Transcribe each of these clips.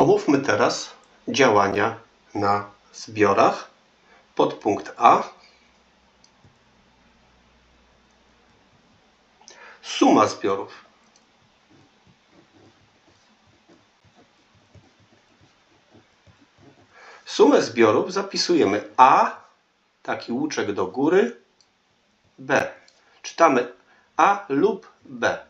Omówmy teraz działania na zbiorach. Podpunkt A. Suma zbiorów. Sumę zbiorów zapisujemy A, taki łuczek do góry, B. Czytamy A lub B.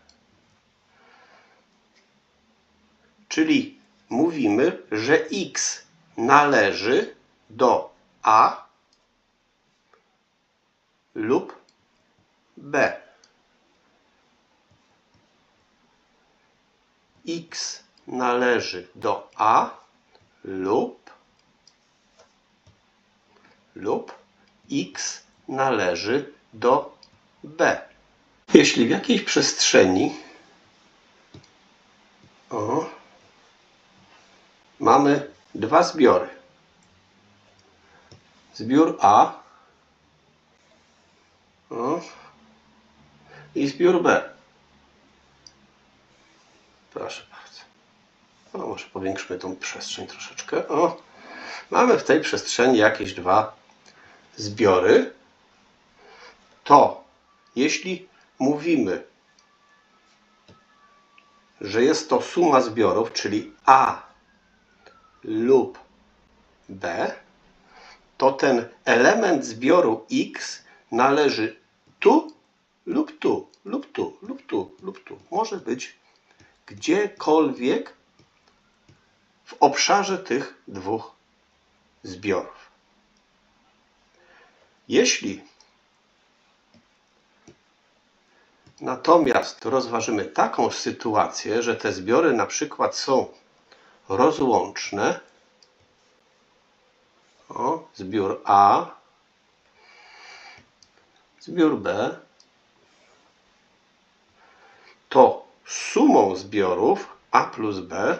Czyli mówimy, że x należy do A lub B. x należy do A lub lub x należy do B. Jeśli w jakiejś przestrzeni o, mamy dwa zbiory. Zbiór A i zbiór B. Proszę bardzo. O, może powiększmy tą przestrzeń troszeczkę. O, mamy w tej przestrzeni jakieś dwa zbiory. To jeśli mówimy, że jest to suma zbiorów, czyli A lub B, to ten element zbioru X należy tu lub tu, lub tu, lub tu, lub tu. Może być gdziekolwiek w obszarze tych dwóch zbiorów. Jeśli natomiast rozważymy taką sytuację, że te zbiory na przykład są rozłączne, o, zbiór A, zbiór B, to sumą zbiorów A plus B,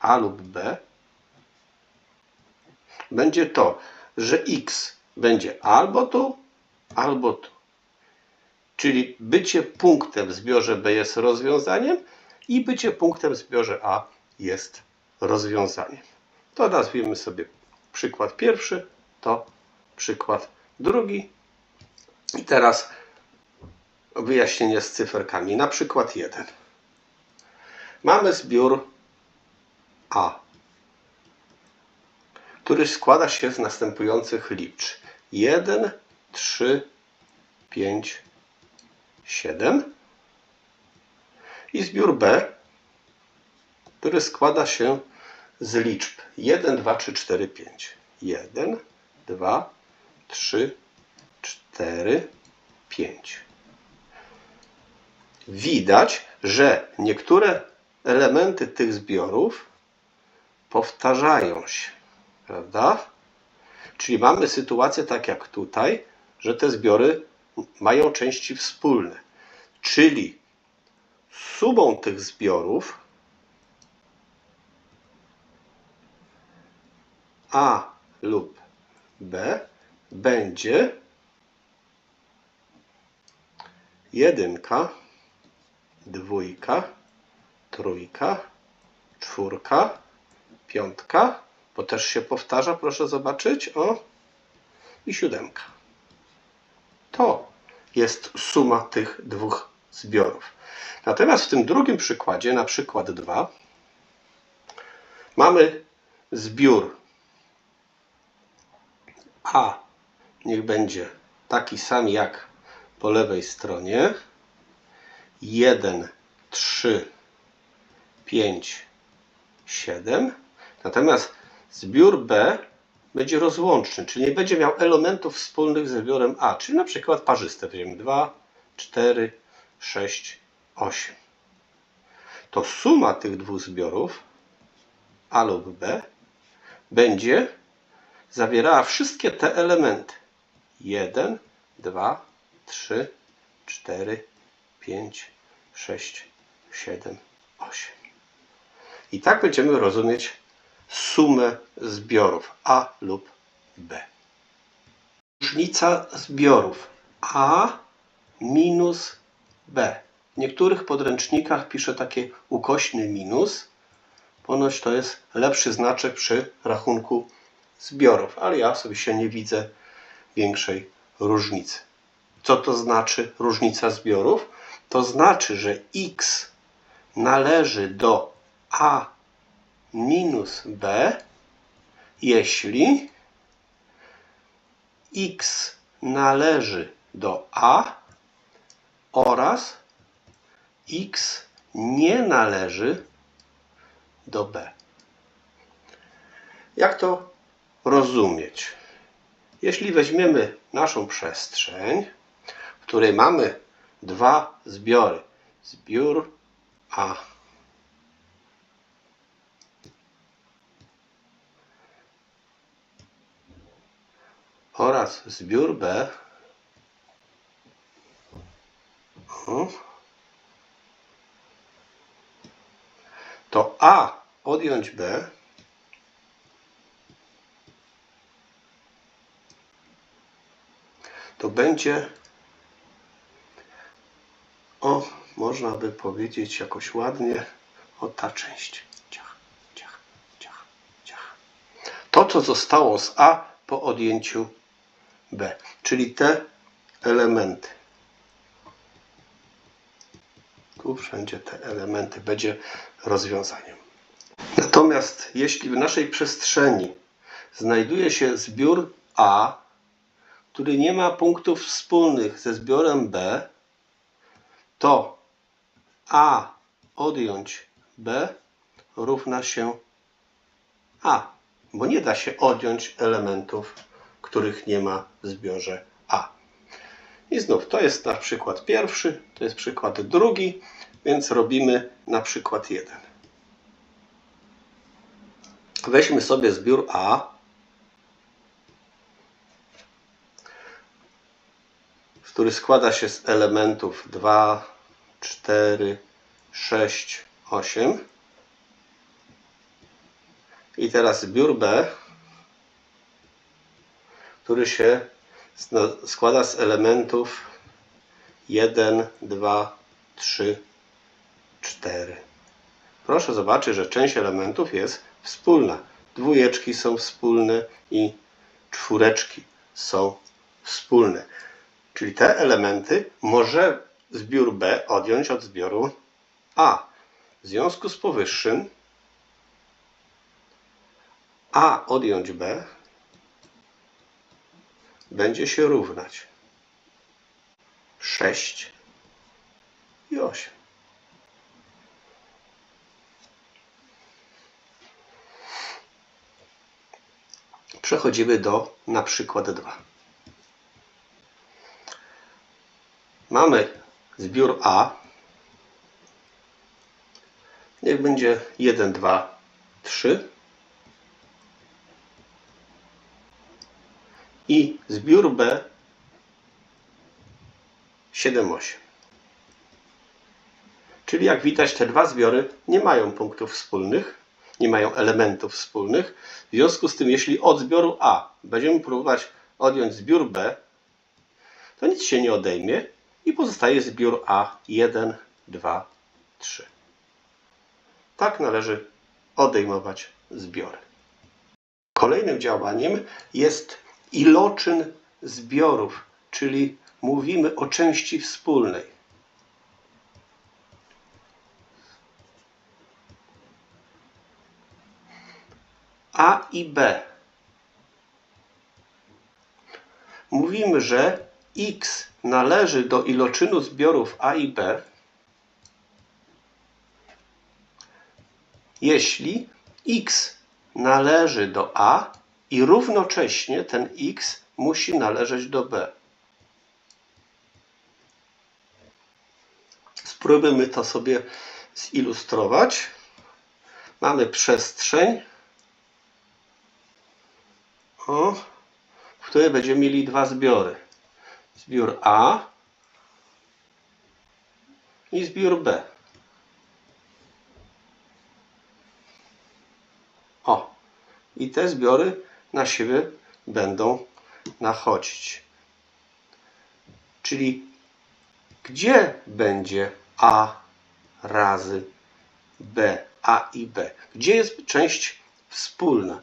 A lub B, będzie to, że X będzie albo tu, albo tu. Czyli bycie punktem w zbiorze B jest rozwiązaniem i bycie punktem w zbiorze A jest rozwiązaniem. To nazwijmy sobie przykład pierwszy, to przykład drugi. I teraz wyjaśnienie z cyferkami. Na przykład 1. Mamy zbiór A, który składa się z następujących liczb. 1, 3, 5, 7 i zbiór B, który składa się z liczb 1, 2, 3, 4, 5. 1, 2, 3, 4, 5. Widać, że niektóre elementy tych zbiorów powtarzają się, prawda? Czyli mamy sytuację tak jak tutaj, że te zbiory mają części wspólne. Czyli sumą tych zbiorów A lub B będzie jedynka, dwójka, trójka, czwórka, piątka, bo też się powtarza, proszę zobaczyć, o, i siódemka. To jest suma tych dwóch zbiorów. Natomiast w tym drugim przykładzie, na przykład 2, mamy zbiór A, niech będzie taki sam jak po lewej stronie. 1, 3, 5, 7. Natomiast zbiór B będzie rozłączny, czyli nie będzie miał elementów wspólnych ze zbiorem A, czyli na przykład parzyste. Weźmiemy 2, 4, 6, 8. To suma tych dwóch zbiorów A lub B będzie zawierała wszystkie te elementy. 1, 2, 3, 4, 5, 6, 7, 8. I tak będziemy rozumieć sumę zbiorów A lub B. Różnica zbiorów A minus B. W niektórych podręcznikach pisze takie ukośny minus. Ponoć to jest lepszy znaczek przy rachunku zbiorów, ale ja sobie się nie widzę większej różnicy. Co to znaczy różnica zbiorów? To znaczy, że x należy do a minus b, jeśli x należy do a oraz x nie należy do b. Jak to rozumieć? Jeśli weźmiemy naszą przestrzeń, w której mamy dwa zbiory, zbiór A. oraz zbiór B, to A odjąć B to będzie o, można by powiedzieć jakoś ładnie o ta część. Ciach, ciach, ciach, ciach. To, co zostało z A po odjęciu B, czyli te elementy. Tu wszędzie te elementy będzie rozwiązaniem. Natomiast jeśli w naszej przestrzeni znajduje się zbiór A, który nie ma punktów wspólnych ze zbiorem B, to A odjąć B równa się A, bo nie da się odjąć elementów, których nie ma w zbiorze A. I znów to jest na przykład pierwszy, to jest przykład drugi, więc robimy na przykład jeden. Weźmy sobie zbiór A. który składa się z elementów 2, 4, 6, 8. I teraz zbiór B, który się składa z elementów 1, 2, 3, 4. Proszę zobaczyć, że część elementów jest wspólna. Dwójeczki są wspólne i czwóreczki są wspólne. Czyli te elementy może zbiór B odjąć od zbioru A. W związku z powyższym A odjąć B będzie się równać 6 i 8. Przechodzimy do na przykład 2. Mamy zbiór A. Niech będzie 1, 2, 3. I zbiór B 7, 8. Czyli jak widać te dwa zbiory nie mają punktów wspólnych, nie mają elementów wspólnych. W związku z tym jeśli od zbioru A będziemy próbować odjąć zbiór B, to nic się nie odejmie i pozostaje zbiór A 1, 2, 3. Tak należy odejmować zbiory. Kolejnym działaniem jest iloczyn zbiorów, czyli mówimy o części wspólnej. A i B. Mówimy, że x należy do iloczynu zbiorów A i B, jeśli x należy do A i równocześnie ten x musi należeć do B. Spróbujmy to sobie zilustrować. Mamy przestrzeń, o, w której będziemy mieli dwa zbiory. Zbiór A i zbiór B. O, i te zbiory na siebie będą nachodzić. Czyli gdzie będzie A razy B, A i B. Gdzie jest część wspólna?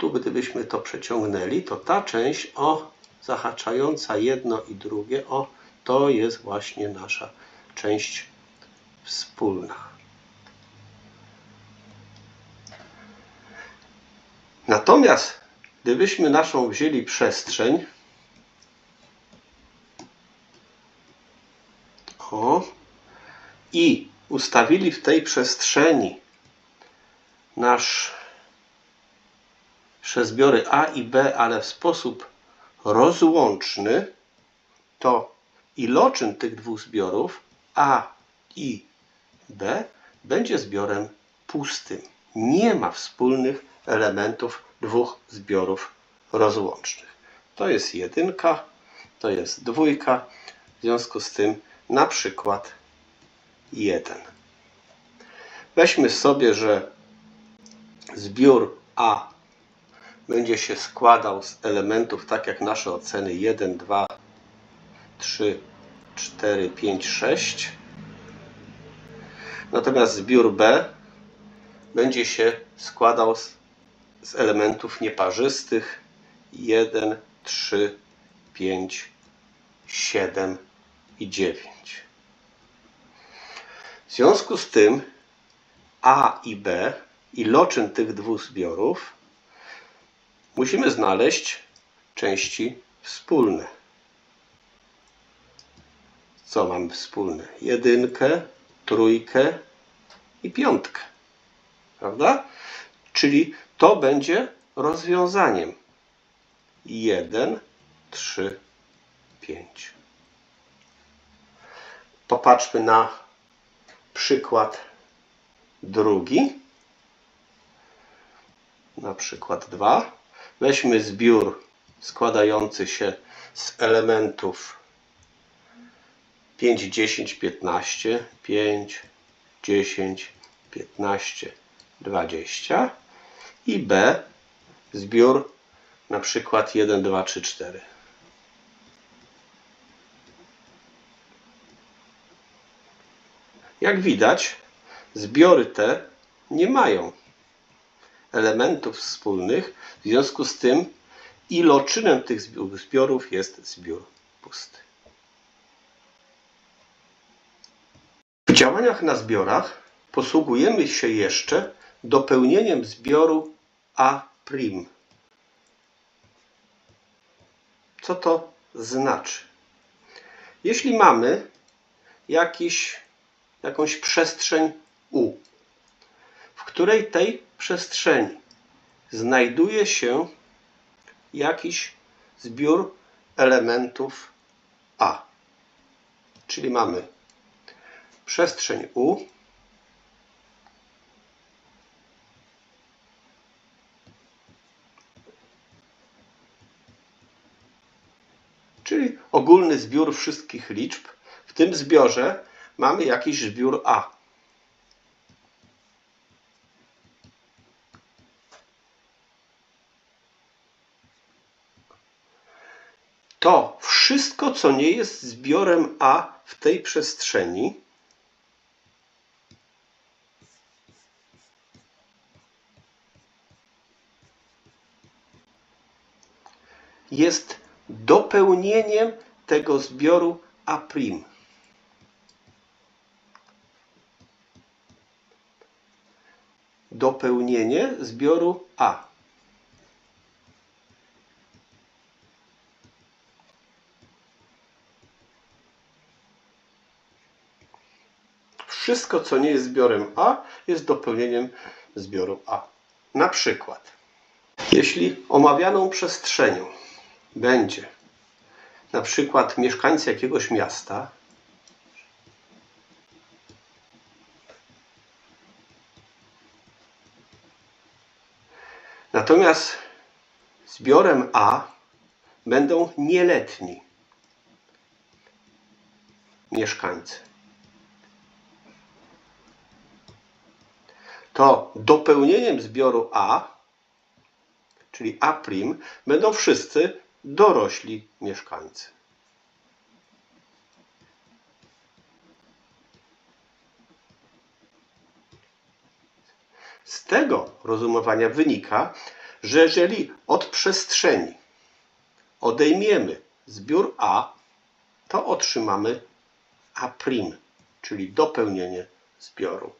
Tu gdybyśmy to przeciągnęli, to ta część, o, zahaczająca jedno i drugie, o, to jest właśnie nasza część wspólna. Natomiast gdybyśmy naszą wzięli przestrzeń, o, i ustawili w tej przestrzeni nasz nasze zbiory A i B, ale w sposób rozłączny, to iloczyn tych dwóch zbiorów A i B będzie zbiorem pustym. Nie ma wspólnych elementów dwóch zbiorów rozłącznych. To jest jedynka, to jest dwójka, w związku z tym na przykład 1. Weźmy sobie, że zbiór A będzie się składał z elementów, tak jak nasze oceny 1, 2, 3, 4, 5, 6. Natomiast zbiór B będzie się składał z, z elementów nieparzystych 1, 3, 5, 7 i 9. W związku z tym A i B, iloczyn tych dwóch zbiorów, musimy znaleźć części wspólne. Co mamy wspólne? Jedynkę, trójkę i piątkę. Prawda? Czyli to będzie rozwiązaniem. 1, 3, 5. Popatrzmy na przykład drugi. Na przykład 2. Weźmy zbiór składający się z elementów 5, 10, 15, 5, 10, 15, 20 i B zbiór na przykład 1, 2, 3, 4. Jak widać, zbiory te nie mają elementów wspólnych, w związku z tym iloczynem tych zbiorów jest zbiór pusty. W działaniach na zbiorach posługujemy się jeszcze dopełnieniem zbioru A'. Co to znaczy? Jeśli mamy jakiś, jakąś przestrzeń U, której tej przestrzeni znajduje się jakiś zbiór elementów A. Czyli mamy przestrzeń U, czyli ogólny zbiór wszystkich liczb. W tym zbiorze mamy jakiś zbiór A. to wszystko, co nie jest zbiorem A w tej przestrzeni, jest dopełnieniem tego zbioru A'. Dopełnienie zbioru A. Wszystko, co nie jest zbiorem A, jest dopełnieniem zbioru A. Na przykład, jeśli omawianą przestrzenią będzie na przykład mieszkańcy jakiegoś miasta, natomiast zbiorem A będą nieletni mieszkańcy. to dopełnieniem zbioru A, czyli A' będą wszyscy dorośli mieszkańcy. Z tego rozumowania wynika, że jeżeli od przestrzeni odejmiemy zbiór A, to otrzymamy A', czyli dopełnienie zbioru.